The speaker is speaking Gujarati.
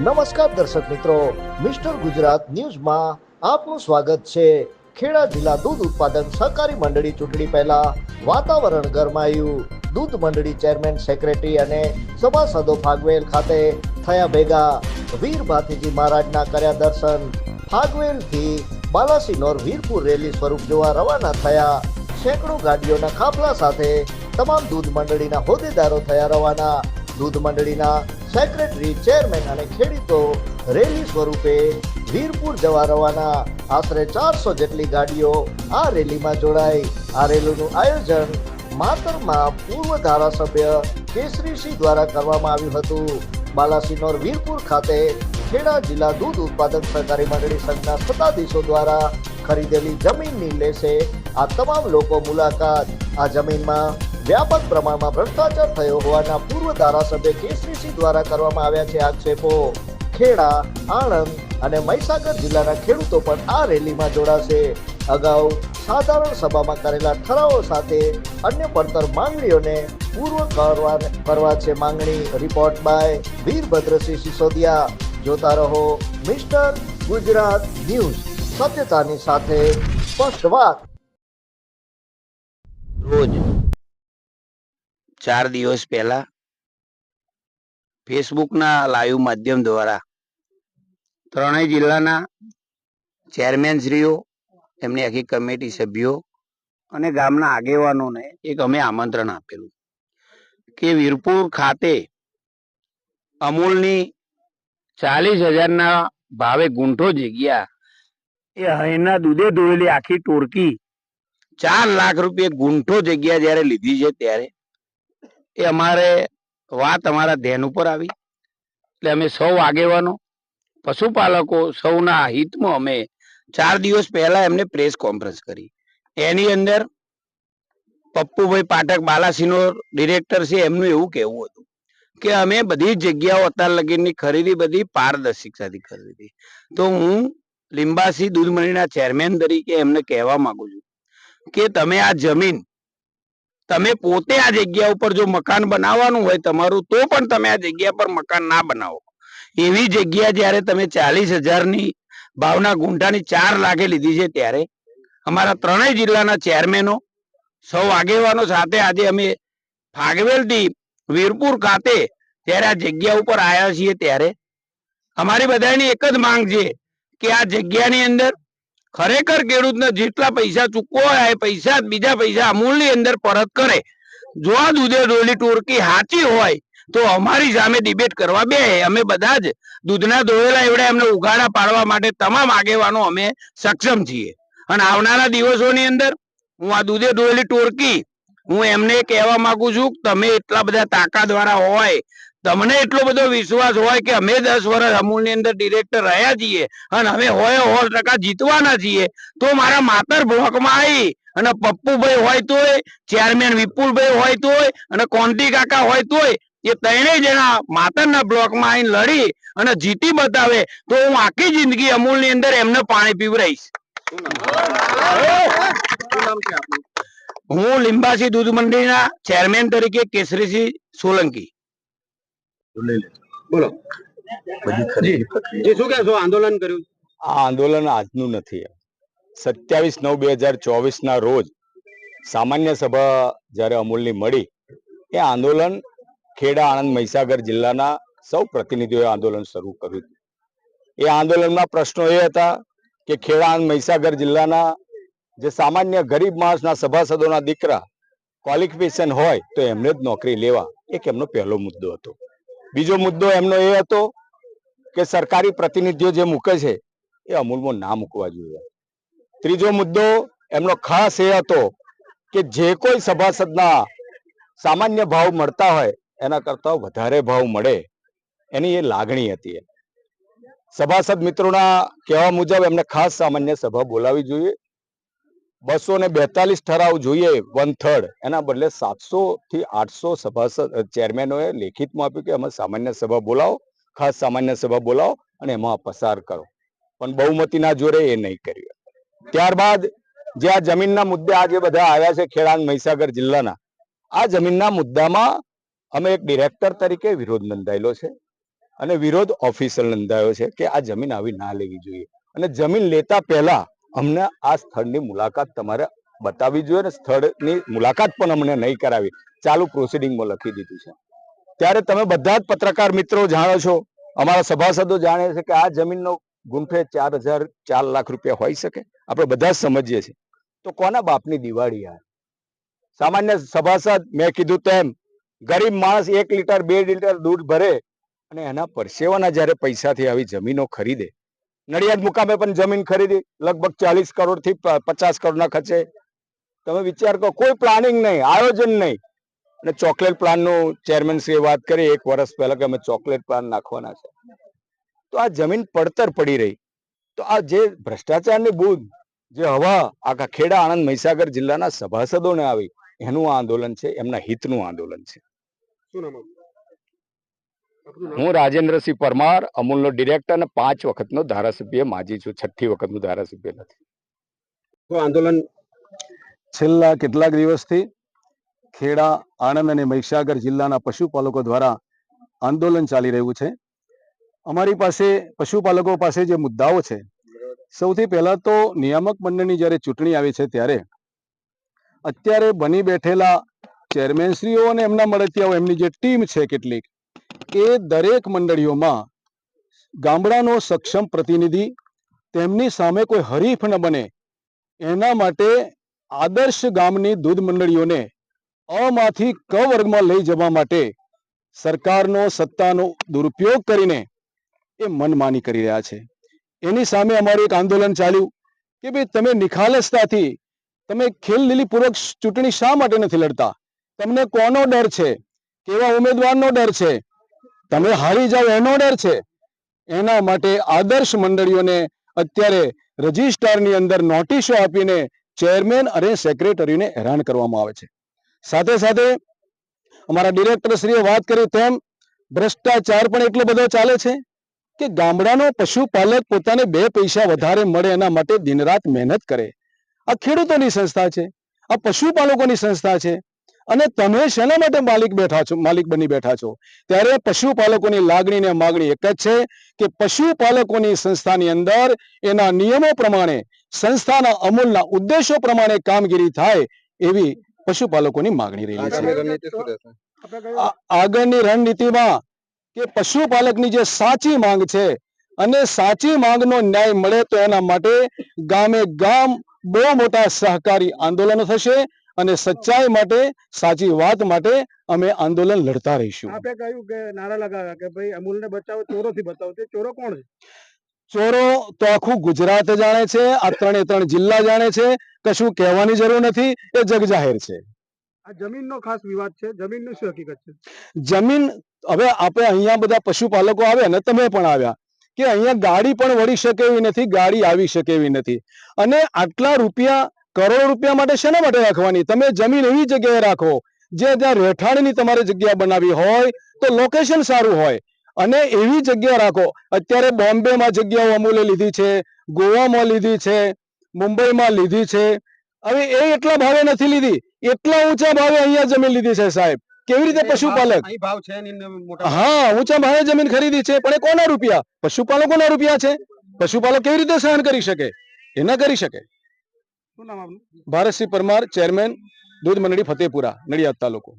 નમસ્કાર દર્શક મિત્રો, મિસ્ટર ગુજરાત ન્યૂઝમાં આપનું સ્વાગત છે. ખેડા જિલ્લા દૂધ ઉત્પાદન સહકારી મંડળી ચૂંટણી પહેલા વાતાવરણ ગરમાયું. દૂધ મંડળી ચેરમેન સેક્રેટરી અને સભાસદો ફાગવેલ ખાતે થયા ભેગા. વીર ભાતીજી મહારાજના કર્યા દર્શન. ફાગવેલથી બાલાસિનોર વીરપુર રેલી સ્વરૂપ જોવા રવાના થયા. સેંકડો ગાડીઓના કાફલા સાથે તમામ દૂધ મંડળીના હોદ્દેદારો થયા રવાના. દૂધ મંડળીના સેક્રેટરી ચેરમેન અને ખેડૂતો રેલી સ્વરૂપે વીરપુર જવા રવાના. આશરે ચારસો જેટલી ગાડીઓ આ રેલીમાં જોડાઈ. આ રેલીનું આયોજન માતરમાં પૂર્વ ધારાસભ્ય કેસરીસિંહ દ્વારા કરવામાં આવ્યું હતું. બાલાસિનોર વીરપુર ખાતે ખેડા જિલ્લા દૂધ ઉત્પાદક સહકારી મંડળી સંઘના સત્તાધીશો દ્વારા ખરીદેલી જમીનની લેશે આ તમામ લોકો મુલાકાત. આ જમીનમાં વ્યાપક પ્રમાણમાં ભ્રષ્ટાચાર થયો હોવાના પૂર્વ ધારાસભ્ય કેસરીસિંહ દ્વારા કરવામાં આવ્યા છે આક્ષેપો. ખેડા, આણંદ અને મહીસાગર જિલ્લાના ખેડૂતો પણ આ રેલીમાં જોડાશે. અગાઉ સાધારણ સભામાં કરેલા ઠરાવો સાથે અન્ય પડતર માંગણીઓને પૂર્વ કરવા છે માંગણી. Report by Virbhadrasinh Sisodiya. જોતા રહો મિસ્ટર ગુજરાત ન્યૂઝ. સત્યતાની સાથે સ્પષ્ટ વાત. રોજ ચાર દિવસ પહેલા ફેસબુકના લાઈવ માધ્યમ દ્વારા ત્રણેય જિલ્લાના ચેરમેનશ્રીઓ એમની આખી કમિટી સભ્યો અને ગામના આગેવાનોને એક અમે આમંત્રણ આપેલું કે વીરપુર ખાતે અમૂલની ચાલીસ હજારના ભાવે ગુંઠો જગ્યા એ અહીંના દૂધે ધોયેલી આખી ટોળકી ચાર લાખ રૂપિયા ગુંઠો જગ્યા જ્યારે લીધી છે ત્યારે એ અમારે વાત અમારા ધ્યાન ઉપર આવી. એટલે અમે સૌ આગેવાનો, પશુપાલકો સૌના હિતમાં અમે ચાર દિવસ પહેલા એમને પ્રેસ કોન્ફરન્સ કરી. એની અંદર પપ્પુભાઈ પાઠક બાલાસિનોર ડિરેક્ટર છે, એમનું એવું કહેવું હતું કે અમે બધી જગ્યાઓ અત્યાર લગીની ખરીદી બધી પારદર્શિકતાથી ખરીદી તો હું લિંબાસી દૂધ ચેરમેન તરીકે એમને કહેવા માંગુ છું કે તમે આ જમીન તમે પોતે આ જગ્યા ઉપર જો મકાન બનાવવાનું હોય તમારું, તો પણ તમે આ જગ્યા પર મકાન ના બનાવો. એવી જગ્યા જ્યારે તમે ચાલીસ હજારની ભાવના ગુંઠાની ચાર લાખે લીધી છે ત્યારે, અમારા ત્રણેય જિલ્લાના ચેરમેનો, સૌ આગેવાનો સાથે આજે અમે ફાગવેલથી વીરપુર ખાતે ત્યારે આ જગ્યા ઉપર આવ્યા છીએ ત્યારે, અમારી બધાની એક જ માંગ છે કે આ જગ્યાની અંદર ખરેખર ખેડૂતને જેટલા પૈસા ચૂકવો એ પૈસા બીજા પૈસા અમૂલની અંદર પરત કરે. જો આ દૂધે ડોલી ટોળકી સાચી હોય, તો અમારી સામે ડિબેટ કરવા બે. અમે બધા જ દૂધના દોયેલા એવડે એમને ઉઘાડા પાડવા માટે તમામ આગેવાનો અમે સક્ષમ છીએ. અને આવનારા દિવસોની અંદર હું આ દૂધે દોયેલી ટોરકી હું એમને કહેવા માંગુ છું, તમે એટલા બધા તાકા દ્વારા હોય તમને એટલો બધો વિશ્વાસ હોય કે અમે દસ વર્ષ અમૂલની અંદર ડિરેક્ટર રહ્યા છીએ અને અમે હોય સો ટકા જીતવાના છીએ, તો મારા માતર બ્લોકમાં આવી અને પપ્પુભાઈ હોય તોય ચેરમેન વિપુલભાઈ હોય તોય અને કોન્ટી કાકા હોય તોય, એ ત્રણેય જણા માતરના બ્લોકમાં આવીને લડી અને જીતી બતાવે, તો હું આખી જિંદગી અમૂલની અંદર એમને પાણી પીવરાઈશ હું લીંબાસી દૂધ મંડળીના ચેરમેન તરીકે કેસરીસિંહ સોલંકી. બોલો. બધી ખરીદી પ્રક્રિયા શું કહેશો આંદોલન કર્યું? આ આંદોલન આજનું નથી. સત્યાવીસ નવ બે હજાર ચોવીસ ના રોજ સામાન્ય સભા જ્યારે અમૂલની મળી એ આંદોલન ખેડા આણંદ મહીસાગર જિલ્લાના સૌ પ્રતિનિધિઓએ આંદોલન શરૂ કર્યું. એ આંદોલનના પ્રશ્નો એ હતા કે ખેડા આણંદ મહીસાગર જિલ્લાના જે સામાન્ય ગરીબ માણસના સભાસદોના દીકરા ક્વોલિફિકેશન હોય તો એમને જ નોકરી લેવા. એક એમનો પહેલો મુદ્દો હતો. બીજો મુદ્દો એમનો એ હતો કે સરકારી પ્રતિનિધિઓ જે મૂકે છે, એ અમૂલમાં ના મૂકવા જોઈએ. ત્રીજો મુદ્દો એમનો ખાસ એ હતો કે જે કોઈ સભાસદના સામાન્ય ભાવ મળતા હોય, એના કરતા વધારે ભાવ મળે, એની એ લાગણી હતી સભાસદ મિત્રોના કહેવા મુજબ એમને ખાસ સામાન્ય સભા બોલાવી જોઈએ. બસો ને બેતાલીસ ઠરાવ જોઈએ વન થર્ડ એના બદલે સાતસો થી આઠસો સભાસદ ચેરમેનોએ લેખિતમાં આપ્યું કે અમે સામાન્ય સભા બોલાવો, ખાસ સામાન્ય સભા બોલાવો અને એમાં પસાર કરો. પણ બહુમતીના જોરે એ નહીં કર્યું. ત્યારબાદ જે આ જમીનના મુદ્દે આજે બધા આવ્યા છે ખેડાંગ મહીસાગર જિલ્લાના, આ જમીનના મુદ્દામાં અમે એક ડિરેક્ટર તરીકે વિરોધ નોંધાયેલો છે અને વિરોધ ઓફિસર નોંધાયો છે કે આ જમીન આવી ના લેવી જોઈએ. અને જમીન લેતા પહેલા અમને આ સ્થળની મુલાકાત તમારે બતાવવી જોઈએ અને સ્થળની મુલાકાત પણ અમને નહીં કરાવી. ચાલુ પ્રોસિડિંગમાં લખી દીધું છે. ત્યારે તમે બધા જ પત્રકાર મિત્રો જાણો છો, અમારા સભાસદો જાણે છે કે આ જમીનનો ગુંઠે ચાર હજાર ચાર લાખ રૂપિયા હોઈ શકે. આપણે બધા જ સમજીએ છીએ. તો કોના બાપની દિવાળી આ? સામાન્ય સભાસદ મેં કીધું તેમ, ગરીબ માણસ એક લીટર, બે લીટર દૂધ ભરે અને એના પરસેવાના જ્યારે પૈસાથી આવી જમીનો ખરીદે નડિયાદ મુકામે પણ જમીન ખરીદી, લગભગ ચાલીસ કરોડથી પચાસ કરોડના ખર્ચે. તમે વિચાર કરો, કોઈ પ્લાનિંગ નહીં, આયોજન નહીં. અને ચોકલેટ પ્લાનનું ચેરમેન શ્રીએ વાત કરી, એક વર્ષ પહેલા કે અમે ચોકલેટ પ્લાન નાખવાના છે. તો આ જમીન પડતર પડી રહી. તો આ જે ભ્રષ્ટાચારની બુદ્ધ જે હવા, આખા ખેડા આણંદ મહીસાગર જિલ્લાના સભાસદોને આવી, એનું આંદોલન છે, એમના હિતનું આંદોલન છે. શું નામ? હું રાજેન્દ્રસિંહ પરમાર અમૂલનો ડિરેક્ટર અને પાંચ વખતનો ધારાસભ્ય માજી છું. છઠ્ઠી વખતનું ધારાસભ્ય નથી. આંદોલન છેલ્લા કેટલાક દિવસથી ખેડા આણંદ અને મહીસાગર જિલ્લાના પશુપાલકો દ્વારા આંદોલન ચાલી રહ્યું છે. અમારી પાસે પશુપાલકો પાસે જે મુદ્દાઓ છે સૌથી પહેલા તો નિયામક મંડળની જ્યારે ચૂંટણી આવી છે ત્યારે અત્યારે બની બેઠેલા ચેરમેનશ્રીઓ અને એમના મળતિયાઓ એમની જે ટીમ છે કેટલીક એ દરેક મંડળીઓમાં ગામડાનો સક્ષમ પ્રતિનિધિ, તેમની સામે કોઈ હરીફ ન બને. એના માટે આદર્શ ગામની દૂધ મંડળીઓને અમાંથી ક વર્ગમાં લઈ જવા માટે સરકારનો સત્તાનો દુરુપયોગ કરીને એ મનમાની કરી રહ્યા છે. એની સામે અમારું એક આંદોલન ચાલ્યું કે ભાઈ તમે નિખાલસતાથી, તમે ખેલ લીલીપૂર્વક ચૂંટણી શા માટે નથી લડતા? તમને કોનો ડર છે? કેવા ઉમેદવારનો ડર છે? તમે હારી જાઓ એનો ડર છે. એના માટે આદર્શ મંડળીઓને અત્યારે રજિસ્ટ્રારની અંદર નોટિસો આપીને ચેરમેન અને સેક્રેટરીને હેરાન કરવામાં આવે છે. સાથે સાથે અમારા ડિરેક્ટર શ્રીએ વાત કરી તેમ ભ્રષ્ટાચાર પણ એટલો બધો ચાલે છે કે ગામડાનો પશુપાલક પોતાને બે પૈસા વધારે મળે એના માટે દિનરાત મહેનત કરે. આ ખેડૂતોની સંસ્થા છે, આ પશુપાલકોની સંસ્થા છે અને તમે શેના માટે માલિક બેઠા છો? માલિક બની બેઠા છો? ત્યારે પશુપાલકોની લાગણી ને માગણી એક જ છે કે પશુપાલકોની સંસ્થાની અંદર એના નિયમો પ્રમાણે સંસ્થાના અમૂલના ઉદ્દેશો પ્રમાણે કામગીરી થાય એવી પશુપાલકોની માગણી રહેલી છે. આગળની રણનીતિમાં કે પશુપાલકની જે સાચી માંગ છે અને સાચી માંગનો ન્યાય મળે તો એના માટે ગામે ગામ બહુ મોટા સહકારી આંદોલનો થશે અને સચ્ચાઈ માટે સાચી વાત માટે અમે આંદોલન લડતા રહીશું. આપે કહ્યું કે નારા લગાવ્યા કે ભાઈ અમૂલને બચાવો ચોરોથી બચાવો. તે ચોરો કોણ છે? ચોરો તો આખું ગુજરાત જાણે છે આ ત્રણે ત્રણ જિલ્લા જાણે છે કશું કહેવાની જરૂર નથી એ જગ જાહેર છે. આ જમીનનો ખાસ વિવાદ છે જમીનની શું હકીકત છે? જમીન હવે આપણે અહીંયા બધા પશુપાલકો આવ્યા ને તમે પણ આવ્યા કે અહીંયા ગાડી પણ વળી શકે એવી નથી ગાડી આવી શકે એવી નથી. અને આટલા રૂપિયા કરોડો રૂપિયા માટે શેના માટે રાખવાની? તમે જમીન એવી જગ્યાએ રાખો જે ત્યાં રહેઠાણની તમારે જગ્યા બનાવી હોય તો લોકેશન સારું હોય. અને એવી જગ્યા રાખો. અત્યારે બોમ્બેમાં જગ્યાઓ અમૂલે લીધી છે ગોવામાં લીધી છે મુંબઈમાં લીધી છે. હવે એ એટલા ભાવે નથી લીધી. એટલા ઊંચા ભાવે અહીંયા જમીન લીધી છે સાહેબ. કેવી રીતે પશુપાલક? હા ઊંચા ભાવે જમીન ખરીદી છે પણ એ કોના રૂપિયા? પશુપાલકોના રૂપિયા છે. પશુપાલક કેવી રીતે સહન કરી શકે? એ ના કરી શકે. શું નામ આપનું? ભારતસિંહ પરમાર ચેરમેન દૂધ મંડળી ફતેપુરા નડિયાદ તાલુકો.